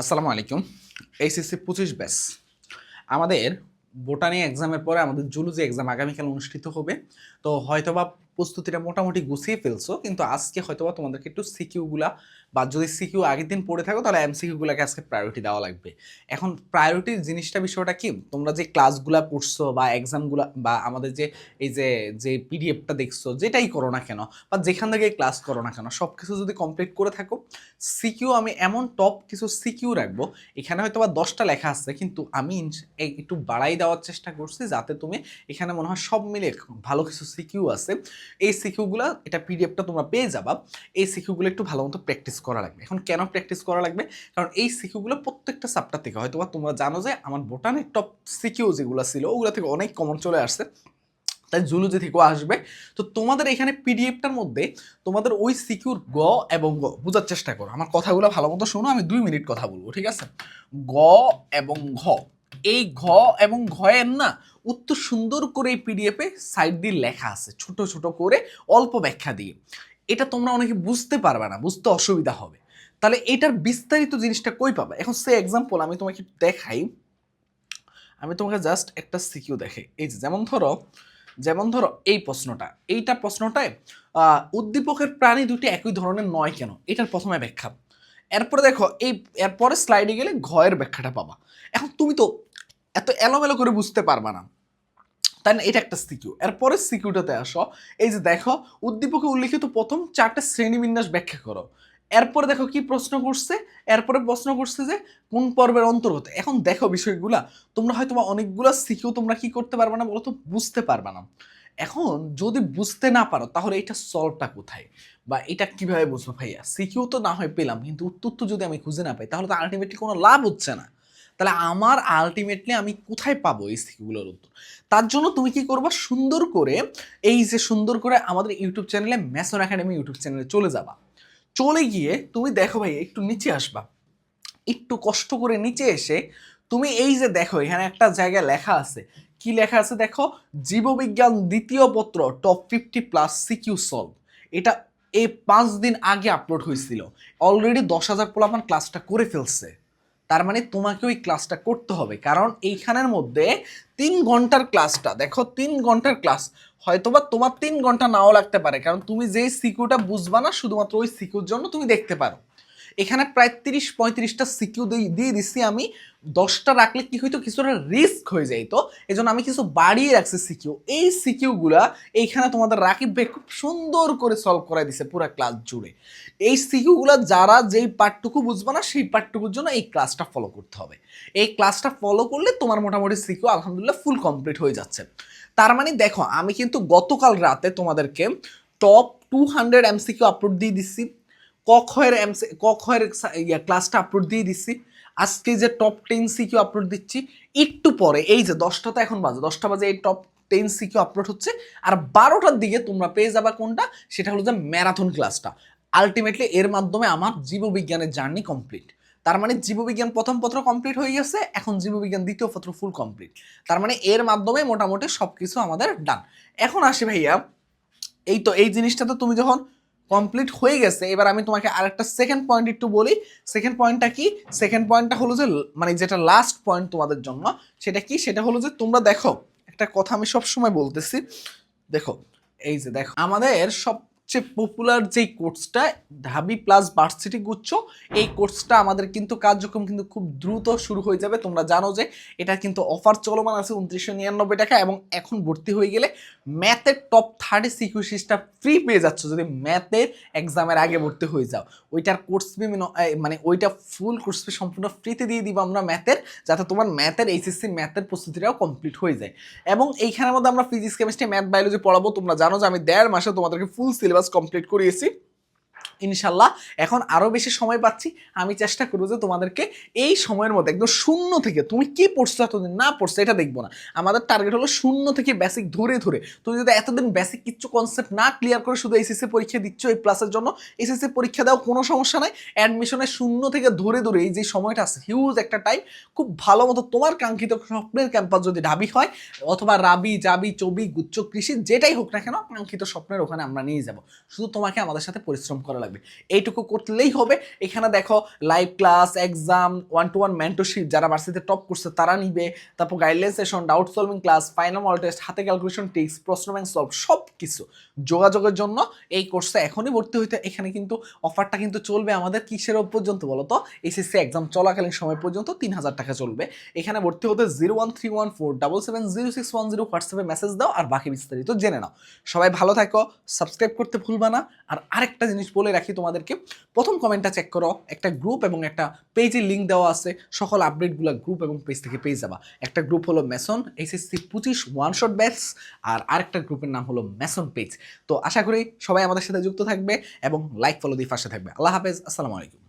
আসসালামু আলাইকুম। এইচএসসি পঁচিশ ব্যাস আমাদের বোটানি এক্সামের পরে আমাদের জুলজি এক্সাম আগামীকাল অনুষ্ঠিত হবে। তো হয়তোবা প্রস্তুতিটা মোটামুটি গুছিয়ে ফেলছো, কিন্তু আজকে হয়তোবা তোমাদেরকে একটু সিকিউগুলা বা যদি সিকিউ আগের দিন পড়ে থাকো তাহলে এমসিকিউগুলোকে আজকে প্রায়োরিটি দেওয়া লাগবে। এখন প্রায়োরিটি জিনিসটা, বিষয়টা কি? তোমরা যে ক্লাসগুলা করছ বা এক্সামগুলা বা আমাদের যে, এই যে যে পিডিএফটা দেখছ, যেটাই করো না কেন বা যেখান থেকে ক্লাস করো না কেন সব কিছু যদি কমপ্লিট করে থাকো, সিকিউ আমি এমন টপ কিছু সিকিউ রাখব, এখানে হয়তো বা দশটা লেখা আছে, কিন্তু আমি একটু বাড়াই দেওয়ার চেষ্টা করছি যাতে তুমি এখানে মনে হয় সব মিলে ভালো কিছু সিকিউ আছে। এই সিকিউগুলো এটা পিডিএফটা তোমরা পেয়ে যাবা। এই সিকিউগুলো একটু ভালো মতো প্র্যাকটিস করা লাগবে। এখন কেন প্র্যাকটিস করা লাগবে? কারণ এই সিকিউগুলো প্রত্যেকটা সাবটা থেকে হয়তো তোমরা জানো যে আমার বোটানের টপ সিকিউ যেগুলো ছিল, ওগুলো থেকে অনেক কমন চলে আসছে। তাই জুলজি থেকেও আসবে। তো তোমাদের এখানে পিডিএফটার মধ্যে তোমাদের ওই সিকিউর গ এবং গ বোঝার চেষ্টা করো। আমার কথাগুলো ভালো মতো শোনো, আমি দুই মিনিট কথা বলব, ঠিক আছে? গ এবং ঘ। এই ঘ এবং ঘয়ের না উত্তর সুন্দর করে এই পিডিএফে সাইড দিয়ে লেখা আছে, ছোট ছোট করে অল্প ব্যাখ্যা দিয়ে। এটা তোমরা অনেকে বুঝতে পারবে না, বুঝতে অসুবিধা হবে। তাহলে এটার বিস্তারিত জিনিসটা কই পাবে? এখন সে এক্সাম্পল আমি তোমাকে দেখাই। আমি তোমাকে জাস্ট একটা সিকিউ দেখাই। এই যেমন ধরো যেমন ধরো এই প্রশ্নটা। এইটা প্রশ্নটায় উদ্দীপকের প্রাণী দুটি একই ধরনের নয় কেন? এটার প্রথমে ব্যাখ্যা। এরপরে দেখো, এই এরপরে স্লাইডে গেলে ঘয়ের ব্যাখ্যাটা পাবা। এখন তুমি তো এত এলোমেলো করে বুঝতে পারবা না। তাই না? এটা একটা সিকিউ। এরপরে সিকিউটাতে আসো। এই যে দেখো, উদ্দীপকে উল্লিখিত প্রথম চারটে শ্রেণীবিন্যাস ব্যাখ্যা করো। এরপরে দেখো কি প্রশ্ন করছে? এরপরে প্রশ্ন করছে যে কোন পর্বের অন্তর্গত? এখন দেখো বিষয়গুলা। তোমরা হয়তো অনেকগুলো সিকিউ তোমরা কি করতে পারবে না বলো তো? বুঝতে পারবে না। এখন যদি বুঝতে না পারো, তাহলে এটা সলভটা কোথায়? বা এটা কীভাবে বুঝব ভাইয়া? সিকিউ তো না হয় পেলাম, কিন্তু উত্তর তো যদি আমি খুঁজে না পাই, তাহলে তো আলটিমেটলি কোনো লাভ হচ্ছে না। তাহলে আমার আলটিমেটলি আমি কোথায় পাবো এই সিকিউগুলোর উত্তর? তার জন্য তুমি কি করবা? সুন্দর করে এই যে সুন্দর করে আমাদের ইউটিউব চ্যানেলে ম্যাসন একাডেমি ইউটিউব চ্যানেলে চলে যাবা। চলে গিয়ে তুমি দেখো ভাই, একটু নিচে আসবা। একটু কষ্ট করে নিচে এসে তুমি এই যে দেখো, এখানে একটা জায়গায় লেখা আছে। কি লেখা আছে দেখো? জীববিজ্ঞান দ্বিতীয় পত্র top fifty plus CQ solve এটা এই পাঁচ দিন আগে আপলোড হয়েছিল। অলরেডি দশ হাজার পোলাপান ক্লাসটা করে ফেলছে। তার মানে তোমাকে ওই ক্লাসটা করতে হবে। কারণ এইখানের মধ্যে তিন ঘণ্টার ক্লাসটা দেখো তিন ঘণ্টার ক্লাস হয়তোবা তোমার তিন ঘণ্টা নাও লাগতে পারে। কারণ তুমি যেই সিকিউটা বুঝবা না, শুধুমাত্র ওই সিকিউর জন্য তুমি দেখতে পারো। এখানে প্রায় তিরিশ, পঁয়ত্রিশটা সিকিউ দিয়ে দিচ্ছি আমি। দশটা রাখলে কি হইতো? কিছুটা রিস্ক হয়ে যাইতো। এই জন্য আমি কিছু বাড়িয়ে রাখছি সিকিউ। এই সিকিউগুলা এইখানে তোমাদের রাকিব খুব সুন্দর করে সলভ করাই দিছে পুরো ক্লাস জুড়ে। এই সিকিউগুলা যারা যেই পার্টটুকু বুঝবে না, সেই পার্টটুকুর জন্য এই ক্লাসটা ফলো করতে হবে। এই ক্লাসটা ফলো করলে তোমার মোটামুটি সিকিউ আলহামদুলিল্লাহ ফুল কমপ্লিট হয়ে যাচ্ছে। তার মানে দেখো, আমি কিন্তু গতকাল রাতে তোমাদেরকে top two hundred MCQ upload দিয়ে দিচ্ছি কখয়ের এমসি কখয়ের ইয়া ক্লাসটা আপলোড দিয়ে দিচ্ছি আজকে যে টপ টেন সিকিউ আপলোড দিচ্ছি, একটু পরে, এই যে দশটা তো এখন বাজে, দশটা বাজে এই টপ টেন সিকিউ আপলোড হচ্ছে। আর বারোটার দিকে তোমরা পেয়ে যাবা কোনটা? সেটা হলো যে ম্যারাথন ক্লাসটা আলটিমেটলি এর মাধ্যমে আমার জীববিজ্ঞানের জার্নি কমপ্লিট তার মানে জীববিজ্ঞান প্রথম পত্র কমপ্লিট হয়ে গেছে, এখন জীববিজ্ঞান দ্বিতীয় পত্র ফুল কমপ্লিট তার মানে এর মাধ্যমে মোটামুটি সব কিছু আমাদের ডান এখন আসি ভাইয়া, এই তো, এই জিনিসটা তো তুমি যখন কমপ্লিট হয়ে গেছে। এবার আমি তোমাকে আরেকটা সেকেন্ড পয়েন্ট একটু বলি। সেকেন্ড পয়েন্টটা কি? সেকেন্ড পয়েন্টটা হলো যে মানে যেটা লাস্ট পয়েন্ট তোমাদের জন্য, সেটা কি? সেটা হলো যে, তোমরা দেখো, একটা কথা আমি সব সময় বলতেছি। দেখো, এই যে দেখো, আমাদের সবচেয়ে পপুলার যেই কোর্সটা ঢাবি প্লাস ভার্সিটি গুচ্ছ, এই কোর্সটা আমাদের কিন্তু কার্যক্রম কিন্তু খুব দ্রুত শুরু হয়ে যাবে। তোমরা জানো যে এটা কিন্তু অফার চলমান আছে উনত্রিশশো নিরানব্বই টাকা এবং এখন ভর্তি হয়ে গেলে ম্যাথের টপ থার্টি সিকিউরিটিসটা ফ্রি পেয়ে যাচ্ছ যদি ম্যাথের এক্সামের আগে ভর্তি হয়ে যাও। ওইটার কোর্স ফি মানে ওইটা ফুল কোর্স ফি সম্পূর্ণ ফ্রিতে দিয়ে দিব আমরা ম্যাথের যাতে তোমার ম্যাথের এইচএসসি ম্যাথের প্রস্তুতিটাও কমপ্লিট হয়ে যায়। এবং এইখানের মধ্যে আমরা ফিজিক্স কেমিস্ট্রি ম্যাথ বায়োলজি পড়াবো। তোমরা জানো যে আমি দেড় মাসে তোমাদেরকে ফুল সিলেবাস কমপ্লিট করিয়েছি। ইনশাল্লাহ এখন আরও বেশি সময় পাচ্ছি। আমি চেষ্টা করব যে তোমাদেরকে এই সময়ের মধ্যে একদম শূন্য থেকে তুমি কি পড়ছো, এতদিন না পড়ছো এটা দেখব না। আমাদের টার্গেট হলো শূন্য থেকে বেসিক ধরে ধরে। তুমি যদি এতদিন বেসিক কিচ্ছু কনসেপ্ট না ক্লিয়ার করে শুধু এসএসসি পরীক্ষা দিচ্ছ এই প্লাসের জন্য এসএসসি পরীক্ষা দাও কোনো সমস্যা নাই। অ্যাডমিশনের শূন্য থেকে ধরে ধরে এই যে সময়টা আছে হিউজ একটা টাইম খুব ভালো মতো তোমার কাঙ্ক্ষিত স্বপ্নের ক্যাম্পাস যদি ঢাবি হয়, অথবা রাবি, জাবি, চবি, গুচ্ছ, কৃষি, যেটাই হোক না কেন, কাঙ্ক্ষিত স্বপ্নের ওখানে আমরা নিয়ে যাব। শুধু তোমাকে আমাদের সাথে পরিশ্রম করা লাগবে। এইটুকু করলেই হবে। এখানে দেখো live class exam one to one mentorship যারা ভার্সিটিতে টপ করছে তারা নিবে। তারপর guideline session doubt solving class final model test হাতে ক্যালকুলেশন টিক্স প্রশ্ন ব্যাংক সলভ সব কিছু যোগাযোগের জন্য এই কোর্সে এখনই ভর্তি হইতে। এখানে কিন্তু অফারটা কিন্তু চলবে আমাদের কিসের পর্যন্ত বলো তো? এসএসসি এক্সাম চলাকালীন সময় পর্যন্ত তিন হাজার টাকা চলবে। এখানে ভর্তি হতে zero one three one four double seven zero six one zero হোয়াটসঅ্যাপে মেসেজ দাও আর বাকি বিস্তারিত জেনে নাও। সবাই ভালো থাকো সাবস্ক্রাইব করতে ভুলবা না। আর আরেকটা জিনিস বলে রাখি তোমাদেরকে। প্রথম কমেন্টটা চেক করো, একটা গ্রুপ এবং একটা পেজের লিঙ্ক দেওয়া আছে। সকল আপডেটগুলো গ্রুপ এবং পেজ থেকে পেয়ে যাবা। একটা গ্রুপ হলো মেসন এইচএসসি পঁচিশ ওয়ান শট ব্যাচ আর আরেকটা গ্রুপের নাম হলো মেসন পেজ তো আশা করি সবাই আমাদের সাথে যুক্ত থাকবে এবং লাইক ফলো দিয়ে পাশে থাকবে। আল্লাহ হাফেজ, আসসালামু আলাইকুম।